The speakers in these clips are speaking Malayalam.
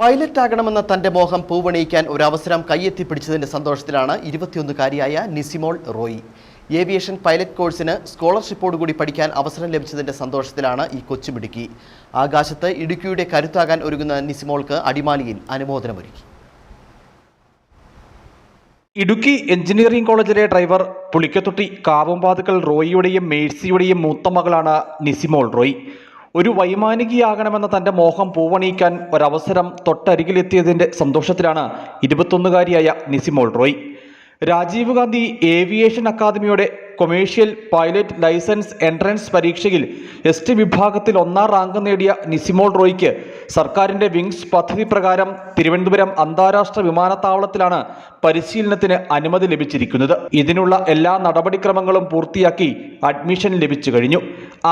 പൈലറ്റ് ആകണമെന്ന തന്റെ മോഹം പൂവണിയിക്കാൻ ഒരവസരം അവസരം കയ്യെത്തിപ്പിടിച്ചതിന്റെ സന്തോഷത്തിലാണ് ഇരുപത്തിയൊന്നുകാരിയായ നിസിമോൾ റോയി. ഏവിയേഷൻ പൈലറ്റ് കോഴ്സിന് സ്കോളർഷിപ്പോടുകൂടി പഠിക്കാൻ അവസരം ലഭിച്ചതിന്റെ സന്തോഷത്തിലാണ് ഈ കൊച്ചുമിടുക്കി ആകാശത്ത് ഇടുക്കിയുടെ കരുത്താകാൻ ഒരുങ്ങുന്ന നിസിമോൾക്ക് അടിമാലിയിൽ അനുമോദനമൊരുക്കി. ഇടുക്കി എഞ്ചിനീയറിംഗ് കോളേജിലെ ഡ്രൈവർ പുളിക്കത്തൊട്ടി കാവുംപാതുക്കൽ റോയിയുടെയും മേഴ്സിയുടെയും മൂത്ത മകളാണ് നിസിമോൾ റോയ്. ഒരു വൈമാനികയാകണമെന്ന തന്റെ മോഹം പൂവണിയിക്കാൻ ഒരവസരം തൊട്ടരികിലെത്തിയതിന്റെ സന്തോഷത്തിലാണ് ഇരുപത്തൊന്നുകാരിയായ നിസിമോൾ റോയ്. രാജീവ് ഗാന്ധി ഏവിയേഷൻ അക്കാദമിയുടെ കൊമേഴ്ഷ്യൽ പൈലറ്റ് ലൈസൻസ് എൻട്രൻസ് പരീക്ഷയിൽ എസ് ടി വിഭാഗത്തിൽ ഒന്നാം റാങ്ക് നേടിയ നിസിമോൾ റോയ്ക്ക് സർക്കാരിന്റെ വിങ്സ് പദ്ധതി പ്രകാരം തിരുവനന്തപുരം അന്താരാഷ്ട്ര വിമാനത്താവളത്തിലാണ് പരിശീലനത്തിന് അനുമതി ലഭിച്ചിരിക്കുന്നത്. ഇതിനുള്ള എല്ലാ നടപടിക്രമങ്ങളും പൂർത്തിയാക്കി അഡ്മിഷൻ ലഭിച്ചു കഴിഞ്ഞു.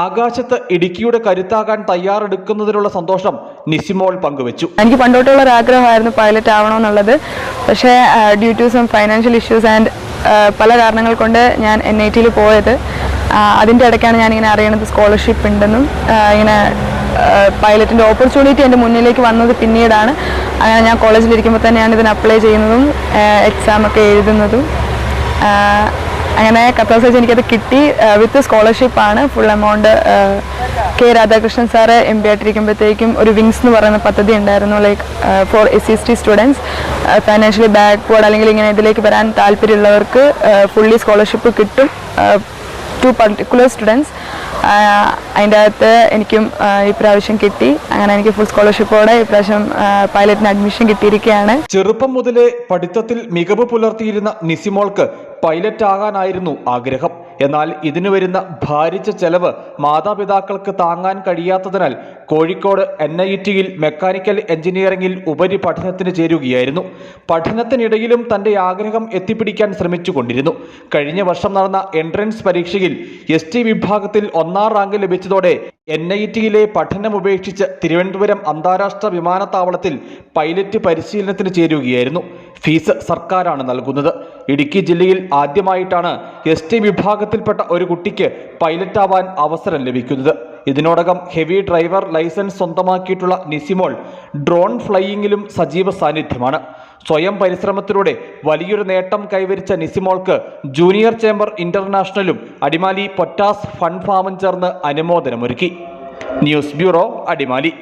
ആകാശത്ത് ഇടുക്കിയുടെ കരുത്താകാൻ തയ്യാറെടുക്കുന്നതിനുള്ള സന്തോഷം നിസിമോൾ പങ്കുവച്ചു. എനിക്ക് പണ്ടോട്ടുള്ള ഒരു ആഗ്രഹമായിരുന്നു പൈലറ്റ് ആവണമെന്നുള്ളത്. പക്ഷേ due to some financial issues and പല കാരണങ്ങൾ കൊണ്ട് ഞാൻ എൻ ഐ ടിയിൽ പോയത്. അതിന്റെ ഇടയ്ക്കാണ് ഞാനിങ്ങനെ അറിയണത് സ്കോളർഷിപ്പ് ഉണ്ടെന്നും ഇങ്ങനെ പൈലറ്റിന്റെ ഓപ്പർച്യൂണിറ്റി എന്റെ മുന്നിലേക്ക് വന്നത് പിന്നീടാണ്. അങ്ങനെ ഞാൻ കോളേജിലിരിക്കുമ്പോൾ തന്നെയാണ് ഇതിന് അപ്ലൈ ചെയ്യുന്നതും എക്സാമൊക്കെ എഴുതുന്നതും. അങ്ങനെ കത്താസേജ് എനിക്കത് കിട്ടി. വിത്ത് സ്കോളർഷിപ്പ് ആണ്. Full amount K Radhakrishnan sir M P ആയിട്ടിരിക്കുമ്പോഴത്തേക്കും ഒരു വിങ്സ് എന്ന് പറയുന്ന പദ്ധതി ഉണ്ടായിരുന്നു. Like for S C S T students financially backward അല്ലെങ്കിൽ ഇങ്ങനെ ഇതിലേക്ക് വരാൻ താല്പര്യമുള്ളവർക്ക് ഫുള്ളി സ്കോളർഷിപ്പ് കിട്ടും. ടു പർട്ടിക്കുലർ സ്റ്റുഡൻസ് അതിന്റെ അകത്ത് എനിക്കും ഇപ്രാവശ്യം കിട്ടി. അങ്ങനെ എനിക്ക് ഫുൾ സ്കോളർഷിപ്പോടെ ഇപ്രാവശ്യം പൈലറ്റിന് അഡ്മിഷൻ കിട്ടിയിരിക്കുകയാണ്. ചെറുപ്പം മുതലേ പഠിത്തത്തിൽ മികവ് പുലർത്തിയിരുന്ന നിസിമോൾക്ക് പൈലറ്റ് ആകാനായിരുന്നു ആഗ്രഹം. എന്നാൽ ഇതിനു വരുന്ന ഭാരിച്ച ചെലവ് മാതാപിതാക്കൾക്ക് താങ്ങാൻ കഴിയാത്തതിനാൽ കോഴിക്കോട് എൻ ഐ ടിയിൽ മെക്കാനിക്കൽ എഞ്ചിനീയറിംഗിൽ ഉപരി ഉപരിപഠനത്തിന് ചേരുകയായിരുന്നു. പഠനത്തിനിടയിലും തന്റെ ആഗ്രഹം എത്തിപ്പിടിക്കാൻ ശ്രമിച്ചുകൊണ്ടിരുന്നു. കഴിഞ്ഞ വർഷം നടന്ന എൻട്രൻസ് പരീക്ഷയിൽ എസ് വിഭാഗത്തിൽ ഒന്നാം റാങ്ക് ലഭിച്ചതോടെ എൻ ഐ ടിയിലെ പഠനം ഉപേക്ഷിച്ച് തിരുവനന്തപുരം അന്താരാഷ്ട്ര വിമാനത്താവളത്തിൽ പൈലറ്റ് പരിശീലനത്തിന് ചേരുകയായിരുന്നു. ഫീസ് സർക്കാരാണ് നൽകുന്നത്. ഇടുക്കി ജില്ലയിൽ ആദ്യമായിട്ടാണ് എസ് ടി വിഭാഗത്തിൽപ്പെട്ട ഒരു കുട്ടിക്ക് പൈലറ്റാവാൻ അവസരം ലഭിക്കുന്നത്. ഇതിനോടകം ഹെവി ഡ്രൈവർ ലൈസൻസ് സ്വന്തമാക്കിയിട്ടുള്ള നിസിമോൾ ഡ്രോൺ ഫ്ലൈയിങ്ങിലും സജീവ സാന്നിധ്യമാണ്. സ്വയം പരിശ്രമത്തിലൂടെ വലിയൊരു നേട്ടം കൈവരിച്ച നിസിമോൾക്ക് ജൂനിയർ ചേംബർ ഇന്റർനാഷണലും അടിമാലി പൊറ്റാസ് ഫണ്ട് ഫാമും ചേർന്ന് അനുമോദനമൊരുക്കി. News bureau Adimali.